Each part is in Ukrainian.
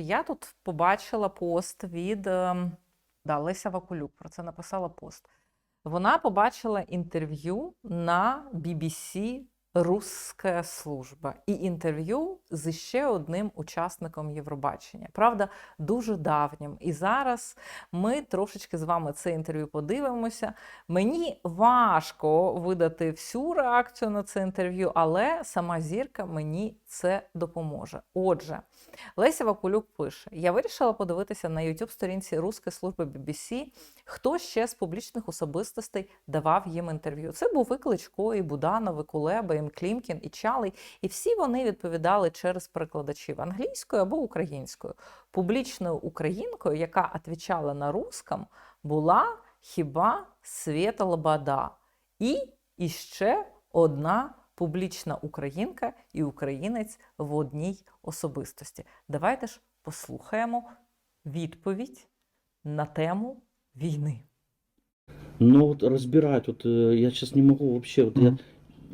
Я тут побачила пост від ем, да, Леся Вакулюк, про це написала пост. Вона побачила інтерв'ю на BBC Русська служба і інтерв'ю з ще одним учасником Євробачення. Правда, дуже давнім. І зараз ми трошечки з вами це інтерв'ю подивимося. Мені важко видати всю реакцію на це інтерв'ю, але сама зірка мені це допоможе. Отже, Леся Вакулюк пише: Я вирішила подивитися на youtube сторінці Руської служби BBC, хто ще з публічних особистостей давав їм інтерв'ю. Це був і Кличко, і Буданов, і Кулеба, і Клімкін, і Чалий. І всі вони відповідали через перекладачів англійською або українською. Публічною українкою, яка відповідала на русском, була хіба Свєта Лобода. І іще одна публічна українка і українець в одній особистості. Давайте ж послухаємо відповідь на тему війни. Но вот разбирать, вот э, я сейчас не могу вообще, вот я, Мгм.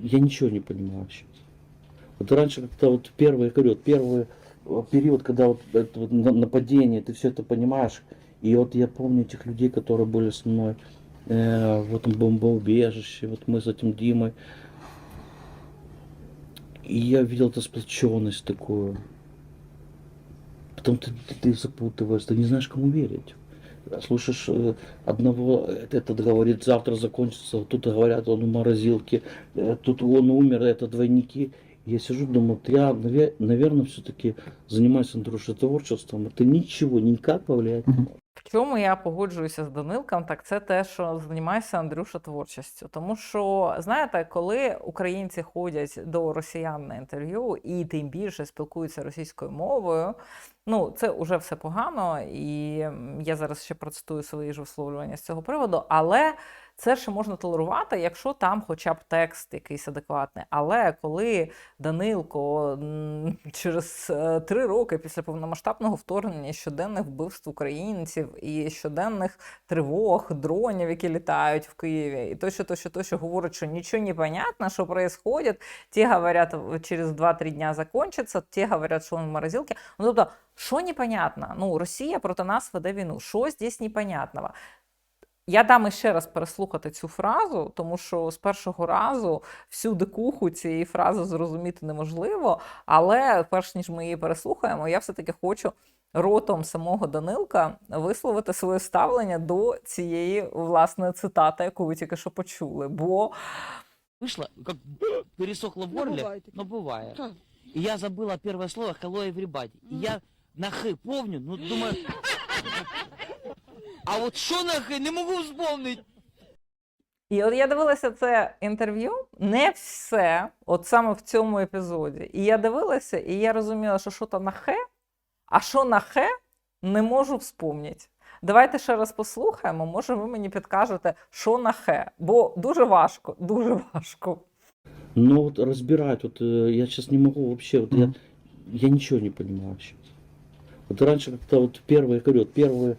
я ничего не понимаю вообще. Вот раньше как-то вот первый, я говорю, вот первый э, период, когда вот это вот на- нападение, ты все это понимаешь. И вот я помню этих людей, которые были со мной э, в этом бомбоубежище, вот мы с этим Димой. И я видел эту сплоченность такую. Потом ты, ты, ты запутываешься, ты не знаешь, кому верить. Слушаешь э, одного, э, этот говорит, завтра закончится, тут говорят, он в морозилке, э, тут он умер, это двойники. Я сижу, думаю, вот я, наверное, все-таки занимаюсь, Андрюша, творчеством, это ничего, никак повлиять не Мгм. может. В чому я погоджуюся з Данилком, так це те, що займайся Андрюша творчістю. Тому що, знаєте, коли українці ходять до росіян на інтерв'ю і тим більше спілкуються російською мовою, ну це вже все погано, і я зараз ще процитую свої ж висловлювання з цього приводу, але це ще можна толерувати, якщо там хоча б текст якийсь адекватний. Але коли Данилко через е, три роки після повномасштабного вторгнення щоденних вбивств українців і щоденних тривог, дронів, які літають в Києві, і тощо, тощо, тощо говорить, що нічого не понятно, що происходит. Ті говорять, через 2-3 дня закончиться, ті говорять, що він в морозилці. Ну, тобто, що непонятно? Ну, Росія проти нас веде війну. Що здесь непонятного? Я дам іще раз переслухати цю фразу, тому що з першого разу всю дикуху цієї фрази зрозуміти неможливо. Але перш ніж ми її переслухаємо, я все-таки хочу ротом самого Данилка висловити своє ставлення до цієї власне цитати, яку ви тільки що почули. Бо Вышло, как пересохло в Ну, горле, бывает такое. но бывает. Так. И я забыла первое слово hello everybody. И я на х помню, ну думаю... А вот что на х не могу вспомнить. І от я дивилася це інтерв'ю, не все, от саме в цьому епізоді. І я дивилася, і я розуміла, що що то на хе, а що на хе, не можу вспомнити. Давайте ще раз послухаємо, може ви мені підкажете, що на хе, бо дуже важко, дуже важко. Но вот разбирать, вот э, я сейчас не могу вообще, вот я, Мгм. я ничего не понимаю вообще. Вот раньше как-то вот первый, я говорю, вот первый э,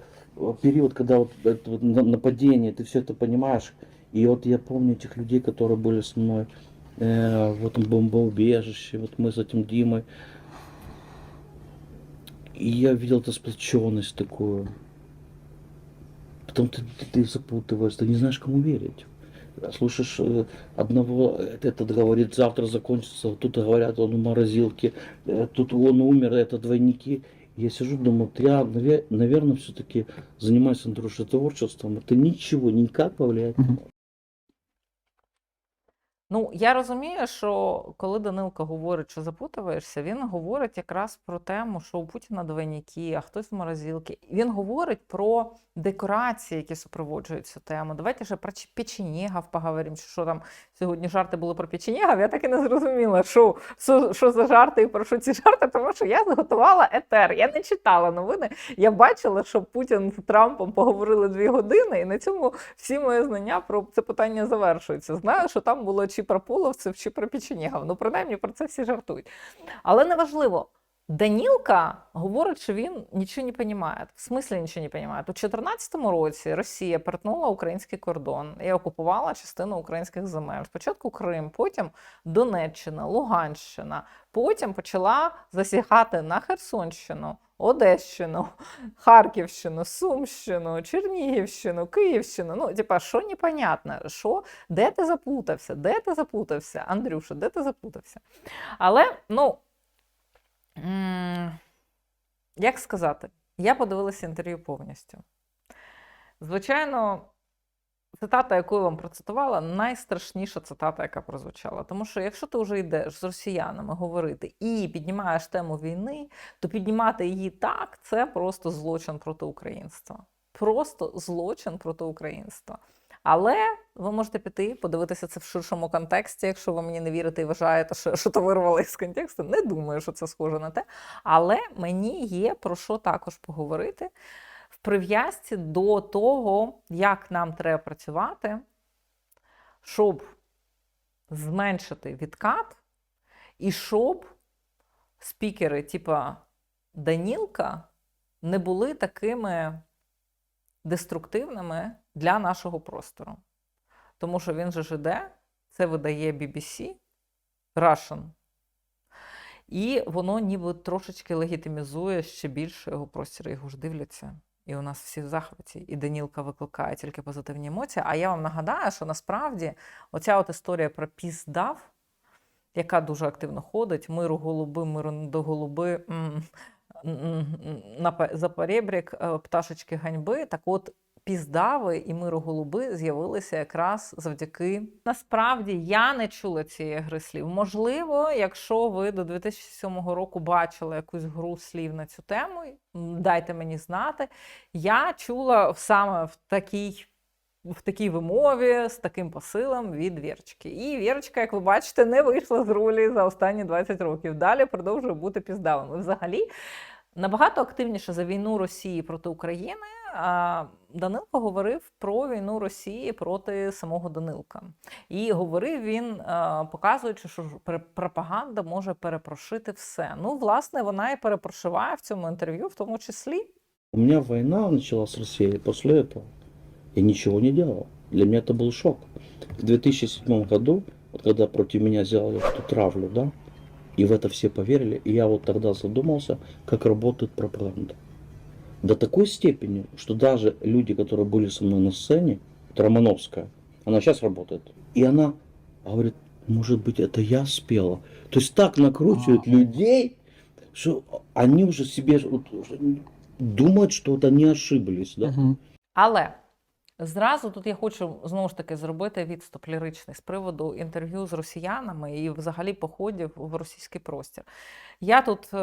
период, когда вот это вот на- нападение, ты все это понимаешь. И вот я помню этих людей, которые были со мной э, в этом бомбоубежище, вот мы с этим Димой. И я видел эту сплоченность такую. Потом ты, ты, ты запутываешься, ты не знаешь, кому верить. Слушаешь э, одного, э, этот говорит, завтра закончится, тут говорят, он в морозилке, э, тут он умер, это двойники. Я сижу, думаю, я, наверное, все-таки занимаюсь, творчеством, это ничего, никак повлиять не может. Ну, я розумію, що коли Данилко говорить, що запутуєшся, він говорить якраз про тему, що у Путіна двойники, а хтось в морозилці. Він говорить про декорації, які супроводжують цю тему. Давайте ще про Ч- поговоримо, що, там сьогодні жарти були про печенєгів. Я так і не зрозуміла, що, що, що за жарти і про що ці жарти, тому що я зготувала етер. Я не читала новини. Я бачила, що Путін з Трампом поговорили дві години, і на цьому всі мої знання про це питання завершуються. Знаю, що там було чи про половців, чи про печенєгів. Ну, принаймні, про це всі жартують. Але неважливо. Данілка говорить, що він нічого не розуміє. В смислі нічого не розуміє. У 2014 році Росія перетнула український кордон і окупувала частину українських земель. Спочатку Крим, потім Донеччина, Луганщина. Потім почала засягати на Херсонщину, Одещину, Харківщину, Сумщину, Чернігівщину, Київщину. Ну, типа, що непонятно? Що, де ти заплутався? Де ти заплутався? Андрюша, де ти заплутався? Але, ну. Як сказати, я подивилася інтерв'ю повністю. Звичайно, цитата, яку я вам процитувала, найстрашніша цитата, яка прозвучала. Тому що якщо ти вже йдеш з росіянами говорити і піднімаєш тему війни, то піднімати її так це просто злочин проти українства. Просто злочин проти українства. Але ви можете піти, подивитися це в ширшому контексті, якщо ви мені не вірите і вважаєте, що, що то вирвали з контексту. Не думаю, що це схоже на те. Але мені є про що також поговорити в прив'язці до того, як нам треба працювати, щоб зменшити відкат, і щоб спікери, типа Данілка, не були такими деструктивними для нашого простору. Тому що він же іде, це видає BBC, Russian. І воно ніби трошечки легітимізує ще більше його простір, його ж дивляться. І у нас всі в захваті, і Данілка викликає тільки позитивні емоції. А я вам нагадаю, що насправді оця от історія про піздав, яка дуже активно ходить, миру голуби, миру до голуби, за перебрік е, пташечки ганьби. Так от піздави і мироголуби з'явилися якраз завдяки. Насправді я не чула цієї гри слів. Можливо, якщо ви до 2007 року бачили якусь гру слів на цю тему, дайте мені знати. Я чула саме в такій. В такій вимові з таким посилом від Вірочки. І Вірочка, як ви бачите, не вийшла з ролі за останні 20 років. Далі продовжує бути піздавим. Взагалі набагато активніше за війну Росії проти України. а, Данилко говорив про війну Росії проти самого Данилка. І говорив він, а, показуючи, що ж пр- пропаганда може перепрошити все. Ну, власне, вона і перепрошиває в цьому інтерв'ю, в тому числі. У меня война началась с Россией после этого. Я ничего не делал. Для меня это был шок. В 2007 году, вот когда против меня сделали эту травлю, да, и в это все поверили, и я вот тогда задумался, как работает пропаганда. До такой степени, что даже люди, которые были со мной на сцене, Романовская, она сейчас работает, и она говорит, может быть, это я спела. То есть так накручивают Ага. людей, что они уже себе вот уже думают, что вот они ошиблись, да. Мгм. Але зразу тут я хочу знову ж таки зробити відступ ліричний з приводу інтерв'ю з росіянами і взагалі походів в російський простір. Я тут е,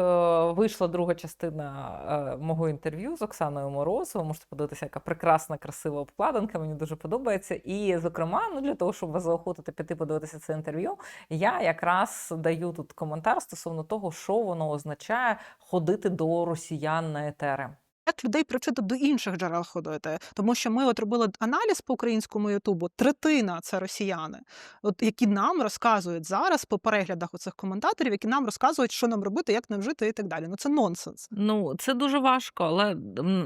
вийшла друга частина е, мого інтерв'ю з Оксаною Мороз. Ви можете подивитися, яка прекрасна, красива обкладинка. Мені дуже подобається. І, зокрема, ну для того, щоб вас заохотити піти подивитися це інтерв'ю, я якраз даю тут коментар стосовно того, що воно означає ходити до росіян на етери. Як людей привчити до інших джерел ходити, тому що ми от робили аналіз по українському Ютубу. Третина це росіяни, от які нам розказують зараз по переглядах оцих коментаторів, які нам розказують, що нам робити, як нам жити і так далі. Ну це нонсенс. Ну, це дуже важко, але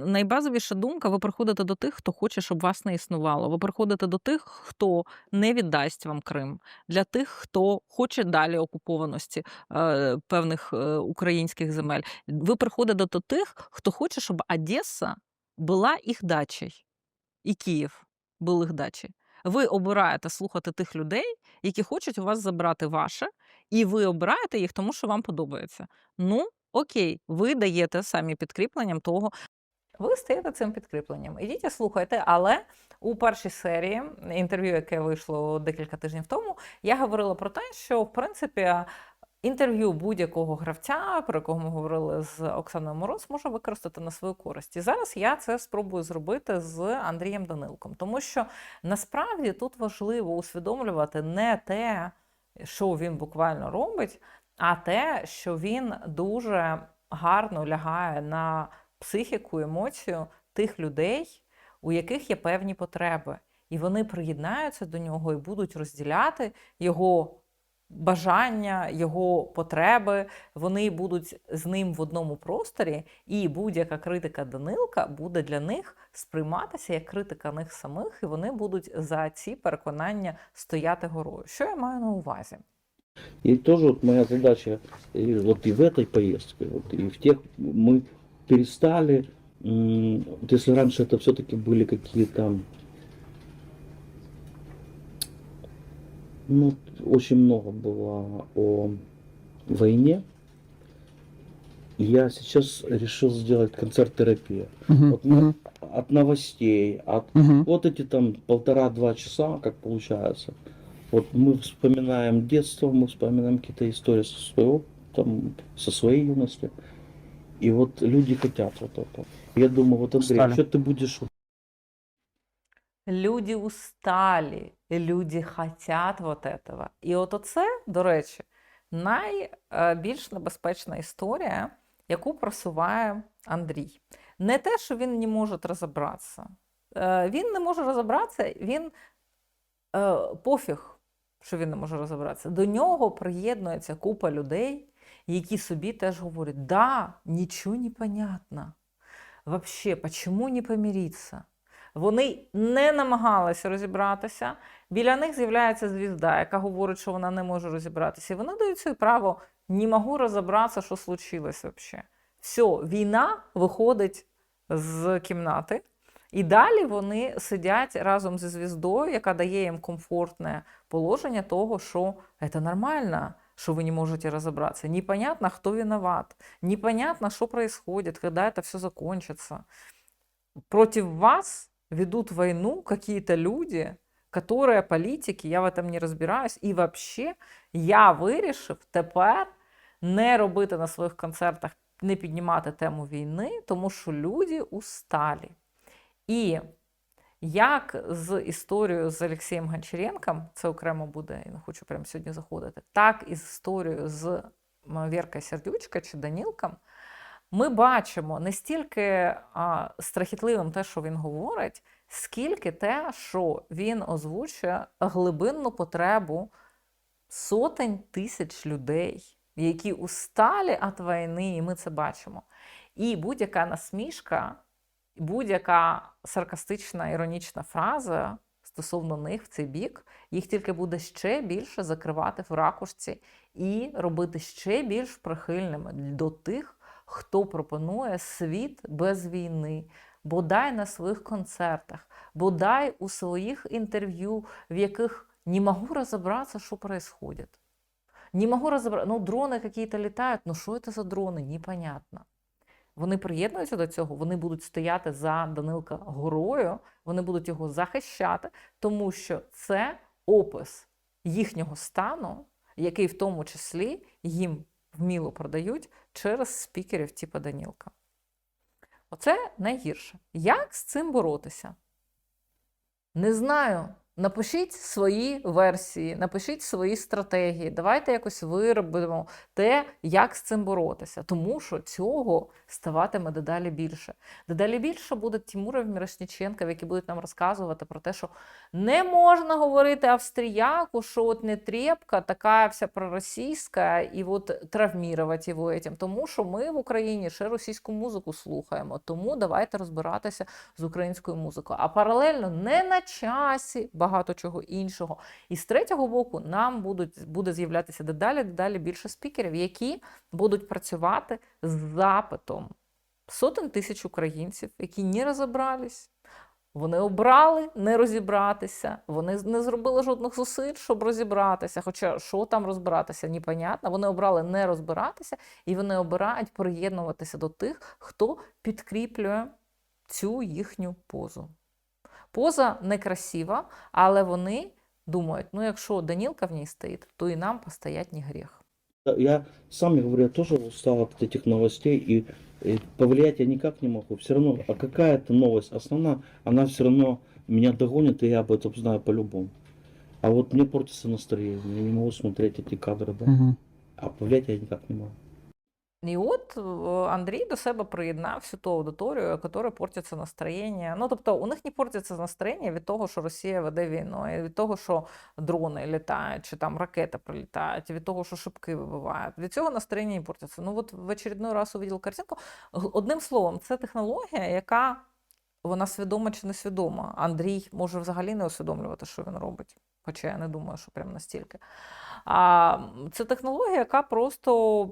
найбазовіша думка: ви приходите до тих, хто хоче, щоб вас не існувало. Ви приходите до тих, хто не віддасть вам Крим, для тих, хто хоче далі окупованості е, певних е, українських земель. Ви приходите до тих, хто хоче, щоб Одеса була їх дачею, і Київ був їх дачею. Ви обираєте слухати тих людей, які хочуть у вас забрати ваше, і ви обираєте їх, тому що вам подобається. Ну, окей, ви даєте самі підкріпленням того. Ви стаєте цим підкріпленням. Ідіть і слухайте, але у першій серії інтерв'ю, яке вийшло декілька тижнів тому, я говорила про те, що в принципі. Інтерв'ю будь-якого гравця, про якого ми говорили з Оксаною Мороз, може використати на свою користь. І зараз я це спробую зробити з Андрієм Данилком, тому що насправді тут важливо усвідомлювати не те, що він буквально робить, а те, що він дуже гарно лягає на психіку, емоцію тих людей, у яких є певні потреби. І вони приєднаються до нього і будуть розділяти його бажання, його потреби, вони будуть з ним в одному просторі, і будь-яка критика Данилка буде для них сприйматися як критика них самих, і вони будуть за ці переконання стояти горою. Що я маю на увазі? И тоже вот моя задача, и вот и в этой поездке, вот, и в тех, мы перестали, м, вот если раньше это все-таки были какие-то, ну, очень много было о войне, я сейчас решил сделать концерт-терапия. Мгм, Вот мгм, от новостей, от мгм. вот эти там полтора-два часа, как получается. Вот мы вспоминаем детство, мы вспоминаем какие-то истории со своего, там, со своей юности. И вот люди хотят вот это. Я думаю, вот Андрей, Устали. что ты будешь Люди усталі, люди хотять вот этого. І от оце, до речі, найбільш небезпечна історія, яку просуває Андрій. Не те, що він не може розібратися. Е, Він не може розібратися, він е, пофіг, що він не може розібратися. До нього приєднується купа людей, які собі теж говорять: да, нічого не понятно. Вообще, почему не помириться? Вони не намагалися розібратися. Біля них з'являється звізда, яка говорить, що вона не може розібратися. І вони дають собі право не можу розібратися, що случилось взагалі. Все, війна виходить з кімнати, і далі вони сидять разом зі звіздою, яка дає їм комфортне положення того, що це нормально, що ви не можете розібратися. Непонятно, хто виноват, непонятно, що происходит, когда это все закончится. Против вас ведут войну какие-то люди, которые политики, я в этом не розбираюсь. І вообще я вирішив тепер не робити на своїх концертах, не піднімати тему війни, тому що люди усталі. І як з історією з Олексієм Гончаренком, це окремо буде, я не хочу прямо сьогодні заходити, так і з історією з Віркою Сердючка чи Данілком, ми бачимо не стільки а, страхітливим те, що він говорить, скільки те, що він озвучує глибинну потребу сотень тисяч людей, які усталі від війни, і ми це бачимо. І будь-яка насмішка, будь-яка саркастична іронічна фраза стосовно них в цей бік, їх тільки буде ще більше закривати в ракушці і робити ще більш прихильними до тих, хто пропонує світ без війни, бодай на своїх концертах, бодай у своїх інтерв'ю, в яких не можу розібратися, що відбувається. Не можу розібратися, ну дрони якісь літають, ну що це за дрони, непонятно. Вони приєднуються до цього, вони будуть стояти за Данилка горою, вони будуть його захищати, тому що це опис їхнього стану, який в тому числі їм вміло продають через спікерів типу Данілка. Оце найгірше. Як з цим боротися? Не знаю. Напишіть свої версії, напишіть свої стратегії. Давайте якось виробимо те, як з цим боротися. Тому що цього ставатиме дедалі більше. Дедалі більше буде Тимурів Мірошніченків, які будуть нам розказувати про те, що не можна говорити австріяку, що от не трепка, така вся проросійська, і от травмірувати його этим. Тому що ми в Україні ще російську музику слухаємо. Тому давайте розбиратися з українською музикою. А паралельно не на часі багато чого іншого. І з третього боку нам будуть, буде з'являтися дедалі, дедалі більше спікерів, які будуть працювати з запитом сотень тисяч українців, які не розібрались. Вони обрали не розібратися, вони не зробили жодних зусиль, щоб розібратися. Хоча що там розбиратися, непонятно. Вони обрали не розбиратися, і вони обирають приєднуватися до тих, хто підкріплює цю їхню позу. Поза некрасива, але вони думають: ну якщо Данілка в ній стоїть, то і нам постоять не гріх. Я сам, я говорю, я тоже устал от этих новостей и, и повлиять я никак не могу. Все равно, а какая-то новость основная, она все равно меня догонит, и я об этом знаю по-любому. А вот мне портится настроение, я не могу смотреть эти кадры, да. Мгм. А повлиять я никак не могу. І от е, Андрій до себе приєднав всю ту аудиторію, яка портиться настроєння. Ну тобто у них не портиться настроєння від того, що Росія веде війну, і від того, що дрони літають, чи там ракети прилітають, від того, що шибки вибивають. Від цього настроєння не портиться. Ну от в очередной раз увидел картинку. Одним словом, це технологія, яка вона свідома чи не свідома. Андрій може взагалі не усвідомлювати, що він робить. Хоча я не думаю, що прям настільки. А це технологія, яка просто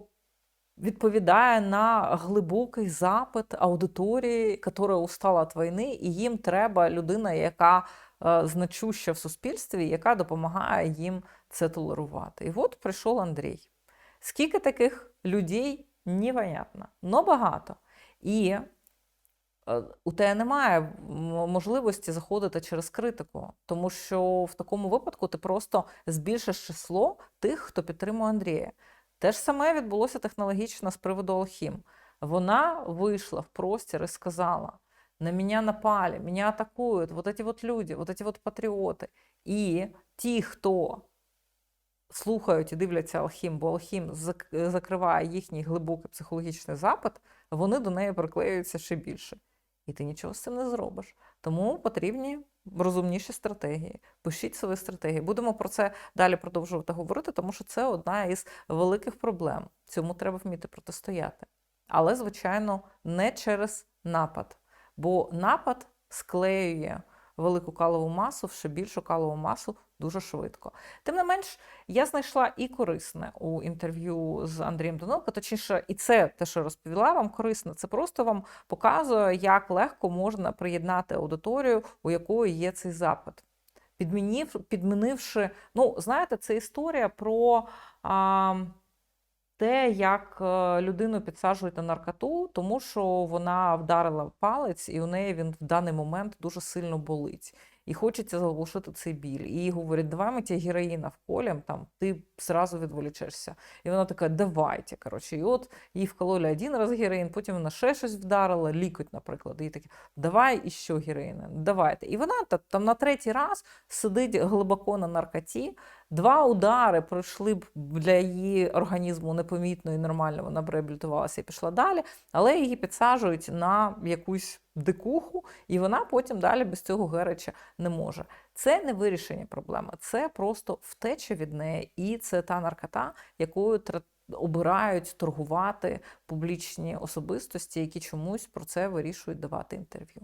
відповідає на глибокий запит аудиторії, яка устала від війни, і їм треба людина, яка е, значуща в суспільстві, яка допомагає їм це толерувати. І от прийшов Андрій. Скільки таких людей непонятно, но багато. І е, у тебе немає можливості заходити через критику, тому що в такому випадку ти просто збільшиш число тих, хто підтримує Андрія. Те ж саме відбулося технологічно з приводу Алхім. Вона вийшла в простір і сказала: на мене напали, мене атакують, вот эти вот люди, вот эти вот патріоти. І ті, хто слухають і дивляться Алхім, бо Алхім закриває їхній глибокий психологічний запит, вони до неї приклеюються ще більше. І ти нічого з цим не зробиш. Тому потрібні розумніші стратегії. Пишіть свої стратегії. Будемо про це далі продовжувати говорити, тому що це одна із великих проблем. Цьому треба вміти протистояти. Але, звичайно, не через напад. Бо напад склеює велику калову масу ще більшу калову масу дуже швидко. Тим не менш, я знайшла і корисне у інтерв'ю з Андрієм Данилко, точніше, і це те, що розповіла вам корисне, це просто вам показує, як легко можна приєднати аудиторію, у якої є цей запит. Підмінив, підмінивши, ну, знаєте, це історія про а, те, як е, людину підсаджують на наркоту, тому що вона вдарила палець, і у неї він в даний момент дуже сильно болить. І хочеться заглушити цей біль. І їй говорять, давай ми тебе героїна вколем, там, ти зразу відволічешся. І вона така, давайте. Коротше. І от їй вкололи один раз героїн, потім вона ще щось вдарила, лікоть, наприклад. І таке, давай і що героїна, давайте. І вона та- там на третій раз сидить глибоко на наркоті. Два удари пройшли б для її організму непомітно і нормально, вона б реабілітувалася і пішла далі, але її підсаджують на якусь дикуху, і вона потім далі без цього гереча не може. Це не вирішення проблеми, це просто втеча від неї, і це та наркота, якою обирають торгувати публічні особистості, які чомусь про це вирішують давати інтерв'ю.